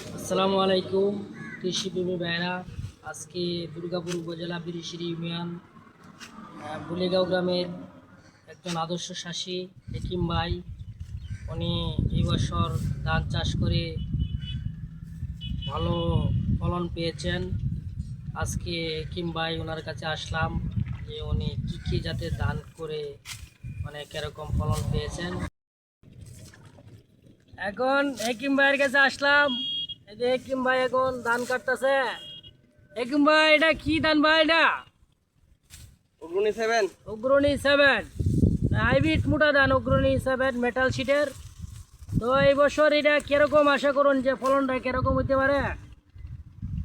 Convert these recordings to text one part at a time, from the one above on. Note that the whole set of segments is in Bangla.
আসসালামু আলাইকুম কৃষিপ্রেমী ভাইরা আজকে দুর্গাপুর উপজেলা বিরিশিরি ইউনিয়ন বুলেগাঁও গ্রামের একজন আদর্শ শাসী হেকিম ভাই। উনি এই বছর ধান চাষ করে ভালো ফলন পেয়েছেন। আজকে হেকিম ভাই ওনার কাছে আসলাম যে উনি কী কী জাতের ধান করে মানে কীরকম ফলন পেয়েছেন। এখন হেকিম ভাইয়ের কাছে আসলাম। এই যে ভাই এখন ধান কাটতেছে। হেকিম ভাই এটা কি ধান ভাই এটা? Agrani seven Agrani seven hybrid মোটা ধান অগ্রণী সেভেন মেটাল শিটের তো এই বছর এটা কীরকম আশা করুন যে ফলনটা কীরকম হইতে পারে?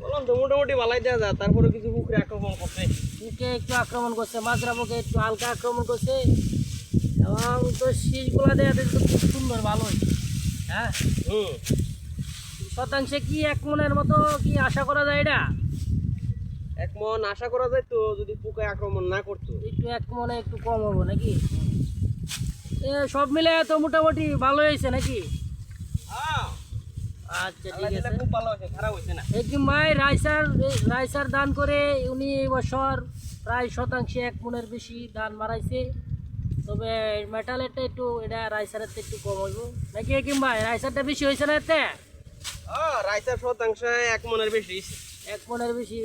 বললাম তো মোটামুটি ভালাই দেওয়া যায় তারপরে কিছু পুকুরে আক্রমণ করছে। বুকে একটু আক্রমণ করছে মাজরা বুকে একটু হালকা আক্রমণ করছে। এবং তো শীষগুলা দেওয়া খুব সুন্দর ভালোই। হ্যাঁ? হুম। শতাংশে কি এক মনের মতো কি আশা করা যায় এটা? এক মন আশা করা যায় তো যদি পোকায় আক্রমণ না করতো। একটু এক মনে একটু কম হব নাকি? এ সব মিলে তো মোটামুটি ভালো হয়েছে নাকি? আচ্ছা ঠিক আছে। খুব ভালো হয়েছে খারাপ হয়েছে না। হেকিম ভাই রাইসার রাইসার দান করে উনি এই বছর প্রায় শতাংশে এক মনের বেশি দান মারাইছে তবে মেটালেরটা একটু এটা রাইসারের একটু কম হইব। নাকি ভাই রাইসারটা বেশি হয়েছে না এতে? হ্যাঁ রাইসার শতাংশে এক মনের বেশি। এক মনের বেশি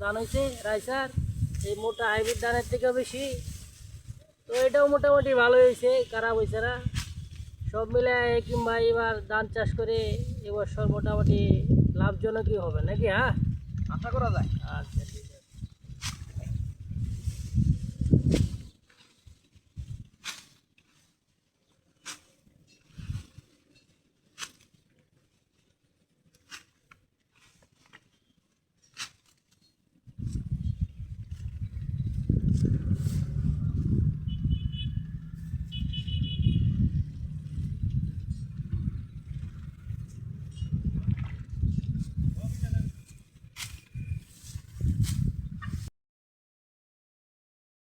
ধান হয়েছে রাইসার এই মোটা হাইব্রিড ধানের থেকেও বেশি। তো এটাও মোটামুটি ভালো হয়েছে খারাপ হয়েছে না সব মিলে কিংবা এবার ধান চাষ করে এবছর মোটামুটি লাভজনকই হবে নাকি হ্যাঁ? আশা করা যায়। আচ্ছা